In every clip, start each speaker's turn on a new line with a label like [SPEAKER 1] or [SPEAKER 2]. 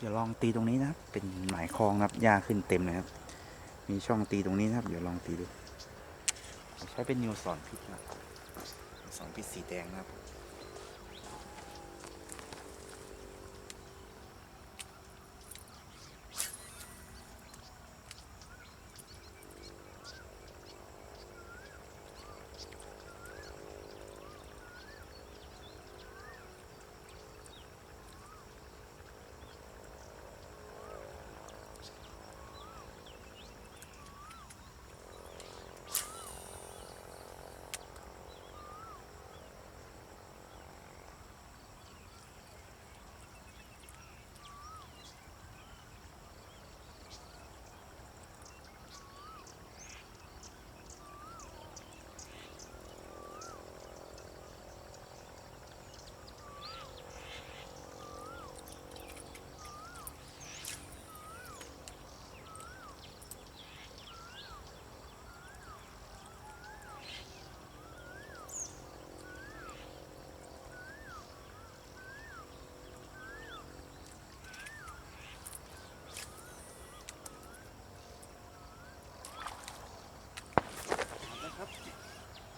[SPEAKER 1] เดี๋ยวลองตีตรงนี้นะครับเป็นหมายคลองนะครับหญ้าขึ้นเต็มเลยครับ มีช่องตีตรงนี้นะครับ เดี๋ยวลองตีดู ใช้เป็นนิวสอนพิษนะครับสอนพิษสีแดงนะครับ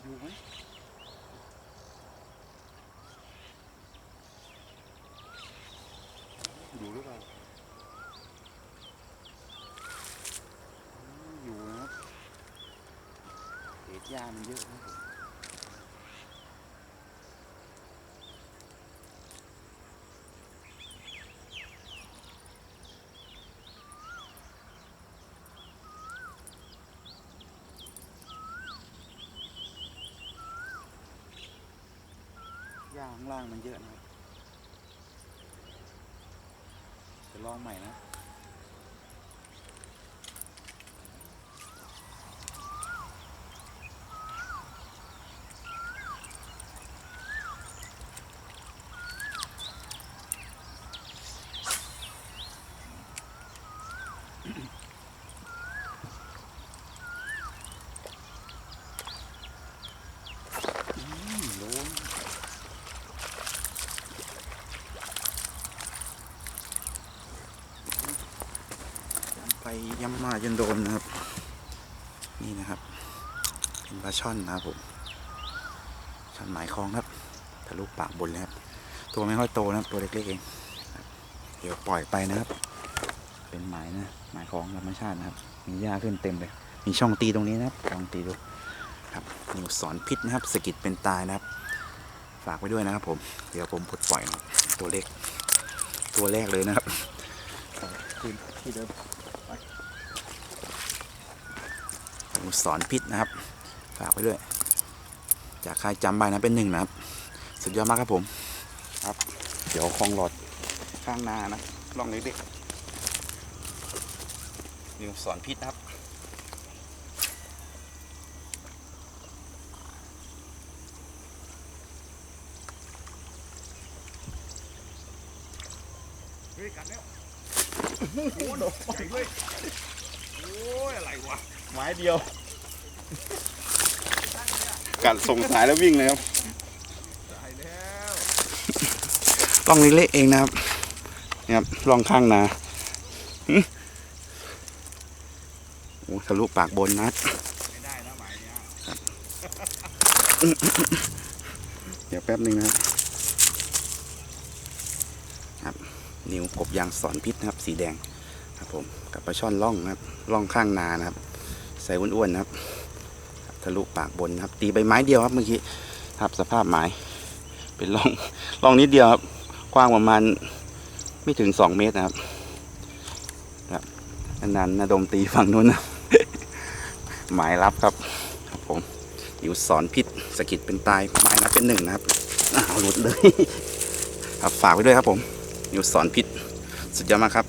[SPEAKER 1] อยู่ไหม อยู่หรือเปล่าอืมอยู่นะ ลองใหม่นะอืมโดน ย้ำไปย้ำมาจนโดนนะครับ นี่นะครับเป็นปลาช่อนนะครับผมช่อนหมายคลองครับทะลุปากบนเลยครับ ตัวไม่ค่อยโตนะครับ ตัวเล็กๆเองเดี๋ยวปล่อยไปนะครับ เป็นหมายนะหมายคลองธรรมชาตินะครับ มีหญ้าขึ้นเต็มเลย มีช่องตีตรงนี้นะครับลองตีดูครับนิวสอนพิษนะครับสะกิดเป็นตายนะครับ ฝากไว้ด้วยนะครับ ผม เดี๋ยวผมปลดปล่อยนะตัวเล็ก ตัวแรกเลยนะครับที่เดิมไปนิว สอนพิษนะครับ ฝากไว้ด้วย จากใครจำไปนะเป็นหนึ่งนะครับ สุดยอดมากครับผม ครับ เดี๋ยวคลองหลอดข้างหน้านะลองเล็กๆนิวสอนพิษนะครับ
[SPEAKER 2] เฮ้ยกัดแล้วโอ้โหโดนใหญ่เลยโอ้ยอะไรวะ
[SPEAKER 1] ไม้เดียว กัดส่งสายแล้ววิ่งเลยครับ
[SPEAKER 2] ตายแล้ว
[SPEAKER 1] ล่องเล็กๆเองนะครับนี่ครับล่องข้างนาหึโอ้ทะลุปากบนนัด
[SPEAKER 2] ไม่ได้นะหมายเนี้ย
[SPEAKER 1] เดี๋ยวแป๊บหนึ่งนะครับครับ นิ้วกบยางสอนพิษนะครับ สีแดงครับผมกับปลาช่อนล่องนะครับล่องข้างนานะครับ ใส่อ้วนๆนะครับ ทะลุปากบนนะครับ ตีใบไม้เดียวครับเมื่อกี้ครับสภาพไม้เป็นร่องร่องนิดเดียวครับ กว้างประมาณไม่ถึงสองเมตรนะครับครับนานๆนาดมตีฝั่งนู้นนะหมายรับครับครับผมอยู่สอนพิษสะกิดเป็นตายหมายนับเป็นหนึ่งนะครับอ้าวหลุดเลย ครับฝากไว้ด้วยครับผมอยู่สอนพิษสุดยอดมากครับ